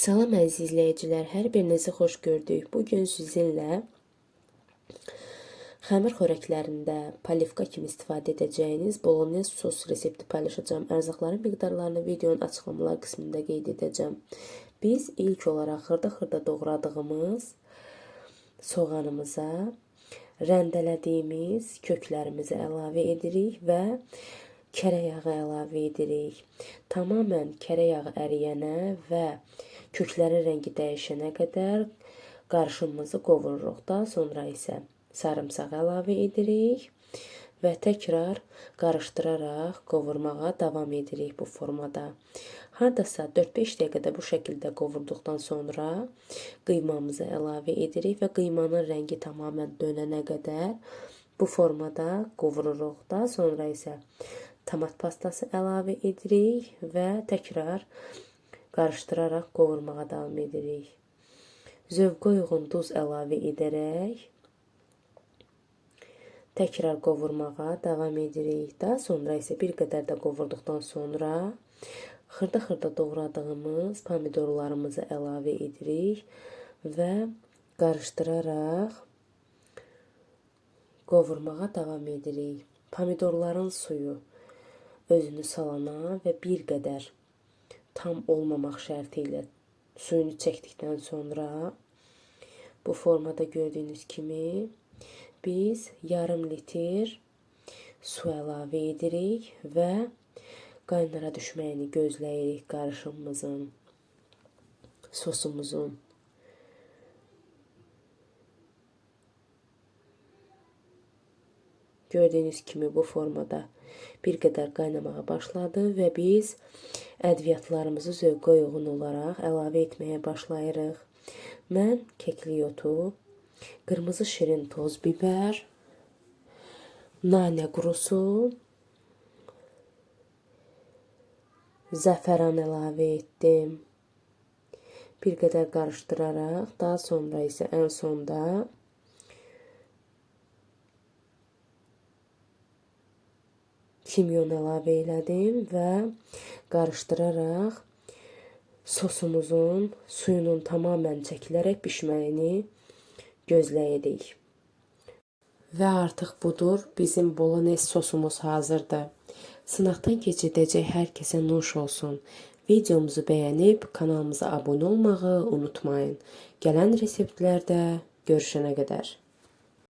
Salam əziz izləyicilər, hər birinizi xoş gördük. Bu gün sizinlə xəmir xörəklərində palivka kimi istifadə edəcəyiniz bolognese sos resepti paylaşacağım. Ərzaqların miqdarlarını videonun açıqlamalar qismində qeyd edəcəm. Biz ilk olaraq xırda-xırda doğradığımız soğanımıza rəndələdiyimiz köklərimizi əlavə edirik və kərə yağı əlavə edirik. Tamamilə kərə yağı əriyənə və köklərin rəngi dəyişənə qədər qarışımımızı qovururuq. Daha sonra isə sarımsaq əlavə edirik və təkrar qarışdıraraq qovurmağa davam edirik bu formada. Hardasa 4-5 dəqiqədə bu şəkildə qovurduqdan sonra qıymamızı əlavə edirik və qıymanın rəngi tamamilə dönənə qədər bu formada qovururuq. Daha sonra isə tomat pastası əlavə edirik və təkrar qarışdıraraq qovurmağa davam edirik. Zövqə uyğun duz əlavə edərək təkrar qovurmağa davam edirik. Daha sonra isə bir qədər də qovurduqdan sonra xırda-xırda doğradığımız pomidorlarımızı əlavə edirik və qarışdıraraq qovurmağa davam edirik. Pomidorların suyu özünü salana və bir qədər tam olmamaq şərti ilə suyunu çəkdikdən sonra bu formada gördüyünüz kimi biz yarım litr su əlavə edirik və qaynara düşməyini gözləyirik qarışımımızın, sosumuzun. Gördüyünüz kimi bu formada bir qədər qaynamağa başladı və biz ədviyyatlarımızı zövqə uyğun olaraq əlavə etməyə başlayırıq. Mən keklik otu, qırmızı şirin toz biber, nanə qurusu, zəfəran əlavə etdim. Bir qədər qarışdıraraq, daha sonra isə ən sonda kimyon əlavə elədim və qarışdıraraq sosumuzun suyunun tamamilə çəkilərək bişməyini gözləyirik. Və artıq budur, bizim bolognese sosumuz hazırdır. Sınaqdan keçirdəcək hər kəsə nuş olsun. Videomuzu bəyənib kanalımıza abunə olmağı unutmayın. Gələn reseptlərdə görüşənə qədər.